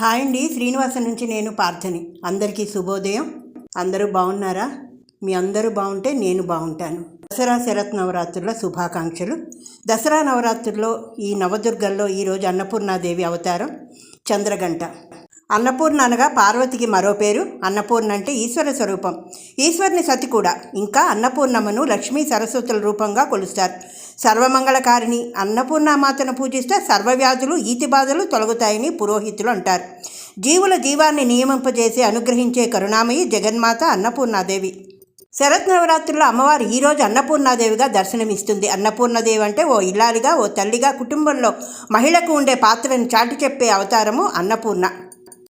Hi అండి. శ్రీనివాస నుంచి నేను పార్థని. అందరికీ శుభోదయం. అందరూ బాగున్నారా? మీ అందరూ బాగుంటే నేను బాగుంటాను. దసరా శరత్ నవరాత్రుల శుభాకాంక్షలు. దసరా నవరాత్రుల్లో ఈ నవదుర్గల్లో ఈరోజు అన్నపూర్ణాదేవి అవతారం చంద్రగంట. అన్నపూర్ణ అనగా పార్వతికి మరో పేరు అన్నపూర్ణ అంటే ఈశ్వర స్వరూపం. ఈశ్వరుని సతి కూడా ఇంకా అన్నపూర్ణమ్మను లక్ష్మీ సరస్వతుల రూపంగా కొలుస్తారు. సర్వమంగళకారిణి అన్నపూర్ణమాతను పూజిస్తే సర్వవ్యాధులు ఈతి బాధలు తొలగుతాయని పురోహితులు అంటారు. జీవుల జీవాన్ని నియమింపజేసి అనుగ్రహించే కరుణామయి జగన్మాత అన్నపూర్ణాదేవి. శరత్ నవరాత్రుల్లో అమ్మవారు ఈరోజు అన్నపూర్ణాదేవిగా దర్శనమిస్తుంది. అన్నపూర్ణదేవి అంటే ఓ ఇల్లాలిగా ఓ తల్లిగా కుటుంబంలో మహిళకు ఉండే పాత్రను చాటి చెప్పే అవతారము అన్నపూర్ణ.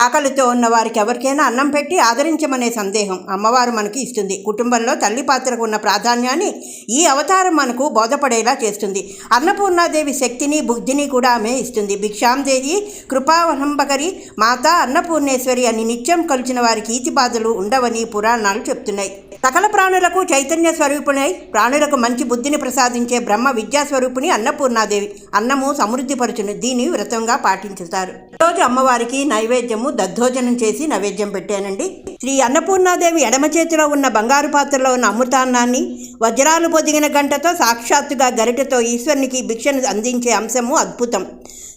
ఆకలితో ఉన్న వారికి ఎవరికైనా అన్నం పెట్టి ఆదరించమనే సందేహం అమ్మవారు మనకి ఇస్తుంది. కుటుంబంలో తల్లి పాత్రకు ఉన్న ప్రాధాన్యాన్ని ఈ అవతారం మనకు బోధపడేలా చేస్తుంది. అన్నపూర్ణాదేవి శక్తిని బుద్ధిని కూడా ఆమె ఇస్తుంది. భిక్షాందేవి కృపావలంబకరి మాత అన్నపూర్ణేశ్వరి అని నిత్యం కలిసిన వారికి ఈతి బాధలు ఉండవని పురాణాలు చెప్తున్నాయి. సకల ప్రాణులకు చైతన్య స్వరూపుణై ప్రాణులకు మంచి బుద్ధిని ప్రసాదించే బ్రహ్మ విద్యాస్వరూపిణి అన్నపూర్ణాదేవి అన్నము సమృద్ధిపరచును. దీన్ని వ్రతంగా పాటించుతారు. ఈరోజు అమ్మవారికి నైవేద్యము దద్దోజనం చేసి నైవేద్యం పెట్టానండి. శ్రీ అన్నపూర్ణాదేవి ఎడమ చేతిలో ఉన్న బంగారు పాత్రలో ఉన్న అమృతాన్నాన్ని వజ్రాలు పొదిగిన గంటతో సాక్షాత్తుగా గరిటతో ఈశ్వరునికి భిక్షను అందించే అంశము అద్భుతం.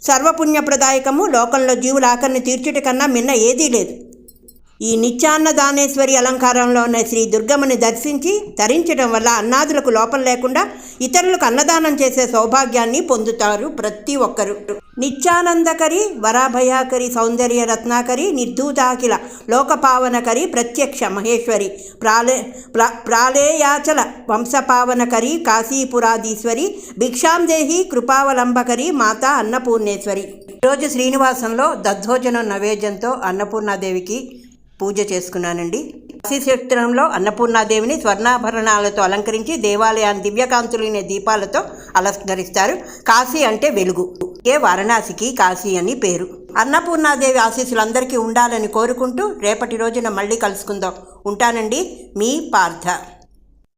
సర్వపుణ్యప్రదాయకము లోకంలో జీవుల ఆకలిని తీర్చుట కన్నా మిన్న ఏదీ లేదు. ఈ నిత్యాన్నదానేశ్వరి అలంకారంలో ఉన్న శ్రీ దుర్గమ్మని దర్శించి తరించడం వల్ల అన్నాదులకు లోపం లేకుండా ఇతరులకు అన్నదానం చేసే సౌభాగ్యాన్ని పొందుతారు ప్రతి ఒక్కరు. నిత్యానందకరి వరాభయాకరి సౌందర్య రత్నాకరి నిర్ధూతాకిల లోకపావనకరి ప్రత్యక్ష మహేశ్వరి ప్రాలే ప్రా ప్రాళేయాచల వంశపావనకరి కాశీపురాధీశ్వరి భిక్షాందేహి కృపావలంబకరి మాతా అన్నపూర్ణేశ్వరి. ఈరోజు శ్రీనివాసంలో దద్దోజనం నవేద్యంతో అన్నపూర్ణాదేవికి పూజ చేసుకున్నానండి. కాశీక్షేత్రంలో అన్నపూర్ణాదేవిని స్వర్ణాభరణాలతో అలంకరించి దేవాలయాన్ని దివ్యకాంతులైన దీపాలతో అలంకరిస్తారు. కాశీ అంటే వెలుగు. ఏ వారణాసికి కాశీ అని పేరు. అన్నపూర్ణాదేవి ఆశీస్సులు అందరికీ ఉండాలని కోరుకుంటూ రేపటి రోజున మళ్ళీ కలుసుకుందాం. ఉంటానండి మీ పార్థ.